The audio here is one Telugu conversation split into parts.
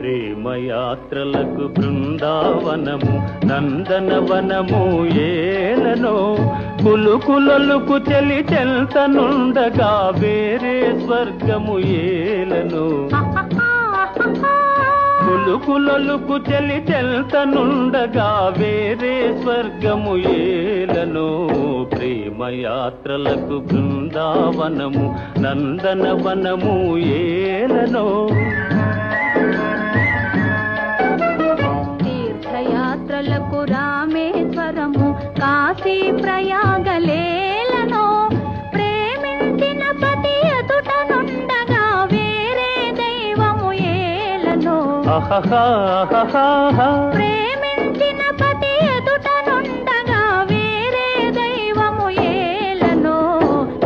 ప్రేమయాత్రలకు బృందావనము నందనవనము ఏలనో కులుకులొలుకు చెలి చెల్తనుండగా వేరే స్వర్గము ఏలనో. కులుకులొలుకు చెలి చెల్తనుండగా వేరే స్వర్గము ఏలనో. ప్రేమయాత్రలకు బృందావనము నందనవనము ఏలనో. తీర్థయాత్రలకు రామేశ్వరము కాశీ ప్రయాగలేలను ప్రేమించిన పతి ఎదుట నుండగా వేరే దైవము ఏలను. ప్రేమించిన పతి ఎదుట నుండగా వేరే దైవము ఏలను.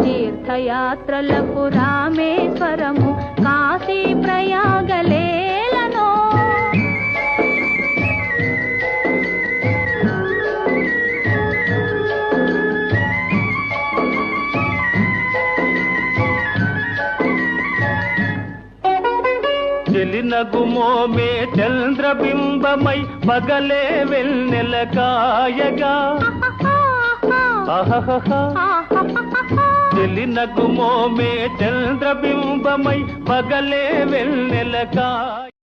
తీర్థయాత్రలకు రామేశ్వరము చెలినగుమోమే చంద్రబింబమై పగలే వెన్నెల కాయగా. అహహహా చెలినగుమోమే చంద్రబింబమై పగలే వెన్నెల కాయ.